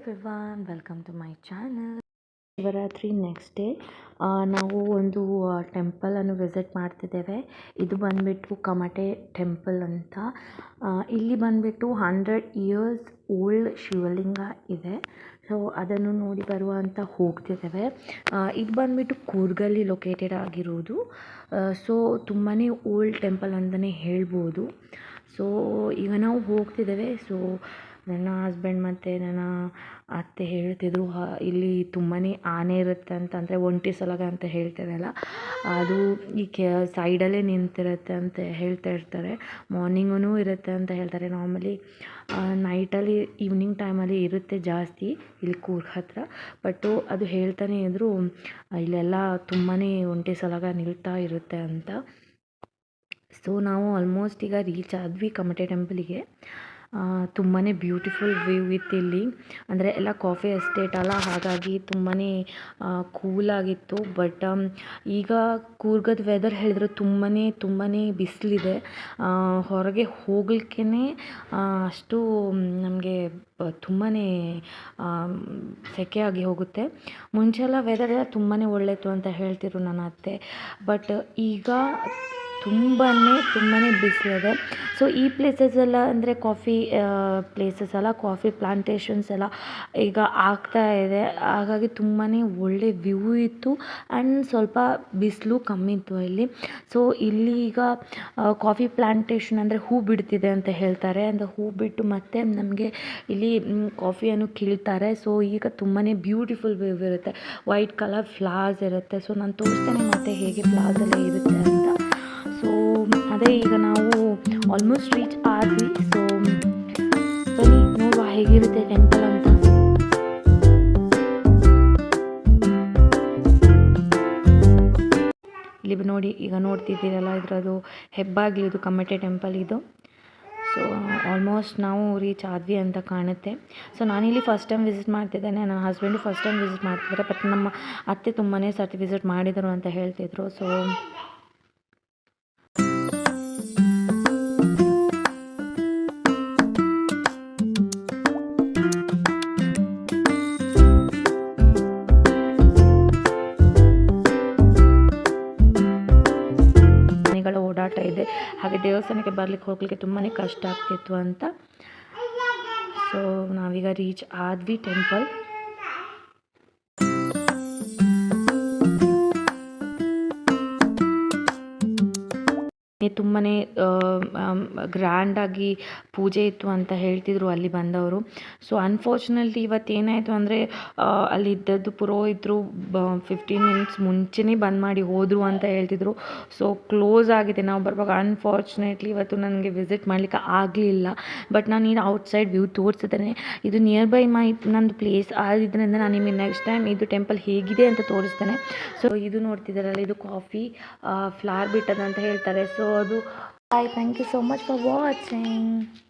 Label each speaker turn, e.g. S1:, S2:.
S1: Everyone welcome to my channel Shivaratri next day ನಾವು ಒಂದು ಟೆಂಪಲನ್ನು visit ಮಾಡ್ತಿದ್ದೇವೆ. ಇದು ಬಂದುಬಿಟ್ಟು ಕಮಟೆ ಟೆಂಪಲ್ ಅಂತ. ಇಲ್ಲಿ ಬಂದುಬಿಟ್ಟು ಹಂಡ್ರೆಡ್ ಇಯರ್ಸ್ ಓಲ್ಡ್ ಶಿವಲಿಂಗ ಇದೆ. ಸೊ ಅದನ್ನು ನೋಡಿ ಬರುವ ಅಂತ ಹೋಗ್ತಿದ್ದೇವೆ. ಇದು ಬಂದುಬಿಟ್ಟು ಕೂರ್ಗಲ್ಲಿ ಲೊಕೇಟೆಡ್ ಆಗಿರೋದು. ಸೊ ತುಂಬಾ ಓಲ್ಡ್ ಟೆಂಪಲ್ ಅಂತಲೇ ಹೇಳ್ಬೋದು. ಸೊ ಈಗ ನಾವು ಹೋಗ್ತಿದ್ದೇವೆ. ಸೊ ನನ್ನ ಹಸ್ಬೆಂಡ್ ಮತ್ತು ನನ್ನ ಅತ್ತೆ ಹೇಳ್ತಿದ್ರು ಇಲ್ಲಿ ತುಂಬಾ ಆನೆ ಇರುತ್ತೆ ಅಂತ, ಅಂದರೆ ಒಂಟಿ ಸಲಗ ಅಂತ ಹೇಳ್ತೇವಲ್ಲ ಅದು ಈ ಕೆ ಸೈಡಲ್ಲೇ ನಿಂತಿರುತ್ತೆ ಅಂತ ಹೇಳ್ತಾ ಇರ್ತಾರೆ. ಮಾರ್ನಿಂಗೂ ಇರುತ್ತೆ ಅಂತ ಹೇಳ್ತಾರೆ. ನಾರ್ಮಲಿ ನೈಟಲ್ಲಿ ಈವ್ನಿಂಗ್ ಟೈಮಲ್ಲಿ ಇರುತ್ತೆ ಜಾಸ್ತಿ, ಇಲ್ಲಿ ಕೂರ್ಗ್ ಹತ್ರ. ಬಟ್ಟು ಅದು ಹೇಳ್ತಾನೆ ಇದ್ದರು ಇಲ್ಲೆಲ್ಲ ತುಂಬಾ ಒಂಟಿ ಸಲಗ ನಿಲ್ತಾ ಇರುತ್ತೆ ಅಂತ. ಸೊ ನಾವು ಆಲ್ಮೋಸ್ಟ್ ಈಗ ರೀಚ್ ಆದ್ವಿ ಕಮಟೆ ಟೆಂಪಲಿಗೆ ತುಂಬಾ ಬ್ಯೂಟಿಫುಲ್ ವ್ಯೂ ಇತ್ತು ಇಲ್ಲಿ ಅಂದರೆ ಎಲ್ಲ ಕಾಫಿ ಎಸ್ಟೇಟ್ ಅಲ್ಲ, ಹಾಗಾಗಿ ತುಂಬಾ ಕೂಲಾಗಿತ್ತು ಬಟ್ ಈಗ ಕೂರ್ಗದ ವೆದರ್ ಹೇಳಿದ್ರೆ ತುಂಬಾ ತುಂಬಾ ಬಿಸಿಲಿದೆ. ಹೊರಗೆ ಹೋಗ್ಲಿಕ್ಕೆ ಅಷ್ಟು ನಮಗೆ ತುಂಬಾ ಸೆಕೆ ಆಗಿ ಹೋಗುತ್ತೆ. ಮುಂಚೆಲ್ಲ ವೆದರ್ ಎಲ್ಲ ತುಂಬಾ ಒಳ್ಳೆಯದು ಅಂತ ಹೇಳ್ತಿದ್ರು ನನ್ನ ಅತ್ತೆ. ಬಟ್ ಈಗ ತುಂಬಾ ತುಂಬಾ ಬಿಸಿಲಿದೆ ಸೊ ಈ ಪ್ಲೇಸಸ್ ಎಲ್ಲ ಅಂದರೆ ಕಾಫಿ ಪ್ಲೇಸಸ್ ಎಲ್ಲ ಕಾಫಿ ಪ್ಲಾಂಟೇಶನ್ಸ್ ಎಲ್ಲ ಈಗ ಆಗ್ತಾ ಇದೆ. ಹಾಗಾಗಿ ತುಂಬಾ ಒಳ್ಳೆ ವ್ಯೂ ಇತ್ತು ಆ್ಯಂಡ್ ಸ್ವಲ್ಪ ಬಿಸಿಲು ಕಮ್ಮಿ ಇತ್ತು ಇಲ್ಲಿ ಸೊ ಇಲ್ಲಿ ಈಗ ಕಾಫಿ ಪ್ಲಾಂಟೇಶನ್ ಅಂದರೆ ಹೂ ಬಿಡ್ತಿದೆ ಅಂತ ಹೇಳ್ತಾರೆ. ಅಂದರೆ ಹೂ ಬಿಟ್ಟು ಮತ್ತೆ ನಮಗೆ ಇಲ್ಲಿ ಕಾಫಿಯನ್ನು ಕೀಳ್ತಾರೆ. ಸೊ ಈಗ ತುಂಬಾ ಬ್ಯೂಟಿಫುಲ್ ವ್ಯೂ ಇರುತ್ತೆ. ವೈಟ್ ಕಲರ್ ಫ್ಲವರ್ಸ್ ಇರುತ್ತೆ. ಸೊ ನಾನು ತೋರಿಸ್ತೇನೆ ಮತ್ತೆ ಹೇಗೆ ಫ್ಲವರ್ಸ್ ಎಲ್ಲ ಇರುತ್ತೆ ಅಂತ. ಸೊ ಅದೇ ಈಗ ನಾವು ಆಲ್ಮೋಸ್ಟ್ ರೀಚ್ ಆದ್ವಿ. ಸೊ ಬನ್ನಿ, ನೋಡುವ ಹೇಗಿರುತ್ತೆ ಟೆಂಪಲ್ ಅಂತ. ಇಲ್ಲಿ ನೋಡಿ, ಈಗ ನೋಡ್ತಿದ್ದೀರಲ್ಲ ಇದರದು ಹೆಬ್ಬಾಗಿಲಿದು ಕಮ್ಮಟೆ ಟೆಂಪಲ್ ಇದು. ಸೊ ಆಲ್ಮೋಸ್ಟ್ ನಾವು ರೀಚ್ ಆದ್ವಿ ಅಂತ ಕಾಣುತ್ತೆ. ಸೊ ನಾನಿಲ್ಲಿ ಫಸ್ಟ್ ಟೈಮ್ ವಿಸಿಟ್ ಮಾಡ್ತಿದ್ದೇನೆ. ನನ್ನ ಹಸ್ಬೆಂಡು ಫಸ್ಟ್ ಟೈಮ್ ವಿಸಿಟ್ ಮಾಡ್ತಿದ್ದಾರೆ. ಬಟ್ ನಮ್ಮ ಅತ್ತೆ ತುಂಬಾ ಸರ್ತಿ ವಿಸಿಟ್ ಮಾಡಿದರು ಅಂತ ಹೇಳ್ತಿದ್ರು. ಸೊ ಇದೆ. ಹಾಗೆ ದೇವಸ್ಥಾನಕ್ಕೆ ಬರಲಿಕ್ಕೆ ಹೋಗ್ಲಿಕ್ಕೆ ತುಂಬಾ ಕಷ್ಟ ಆಗ್ತಿತ್ತು ಅಂತ. ಸೊ ನಾವೀಗ ರೀಚ್ ಆದ್ವಿ ಟೆಂಪಲ್ ತುಂಬಾ ಗ್ರ್ಯಾಂಡಾಗಿ ಪೂಜೆ ಇತ್ತು ಅಂತ ಹೇಳ್ತಿದ್ರು ಅಲ್ಲಿ ಬಂದವರು. ಸೊ ಅನ್ಫಾರ್ಚುನೇಟ್ಲಿ ಇವತ್ತು ಏನಾಯಿತು ಅಂದರೆ ಅಲ್ಲಿ ಇದ್ದದ್ದು ಪುರೋಹಿತರು, ಬ ಫಿಫ್ಟೀನ್ ಮಿನಿಟ್ಸ್ ಮುಂಚೆನೇ ಬಂದ್ ಮಾಡಿ ಹೋದರು ಅಂತ ಹೇಳ್ತಿದ್ರು. ಸೊ ಕ್ಲೋಸ್ ಆಗಿದೆ. ನಾವು ಬರುವಾಗ ಅನ್ಫಾರ್ಚುನೇಟ್ಲಿ ಇವತ್ತು ನನಗೆ ವಿಸಿಟ್ ಮಾಡಲಿಕ್ಕೆ ಆಗಲಿಲ್ಲ. ಬಟ್ ನಾನು ಈಗ ಔಟ್ಸೈಡ್ ವ್ಯೂ ತೋರಿಸಿದ್ದೇನೆ. ಇದು ನಿಯರ್ ಬೈ ಮೈ, ನಂದು ಪ್ಲೇಸ್ ಆಗಿದ್ದರಿಂದ ನಾನು ನಿಮಗೆ ನೆಕ್ಸ್ಟ್ ಟೈಮ್ ಇದು ಟೆಂಪಲ್ ಹೇಗಿದೆ ಅಂತ ತೋರಿಸ್ತೇನೆ. ಸೊ ಇದು ನೋಡ್ತಿದ್ದಾರಲ್ಲ, ಇದು ಕಾಫಿ ಫ್ಲವರ್ ಬಿಟ್ಟದಂತ ಹೇಳ್ತಾರೆ. ಸೊ ಅದು Thank you so much for watching.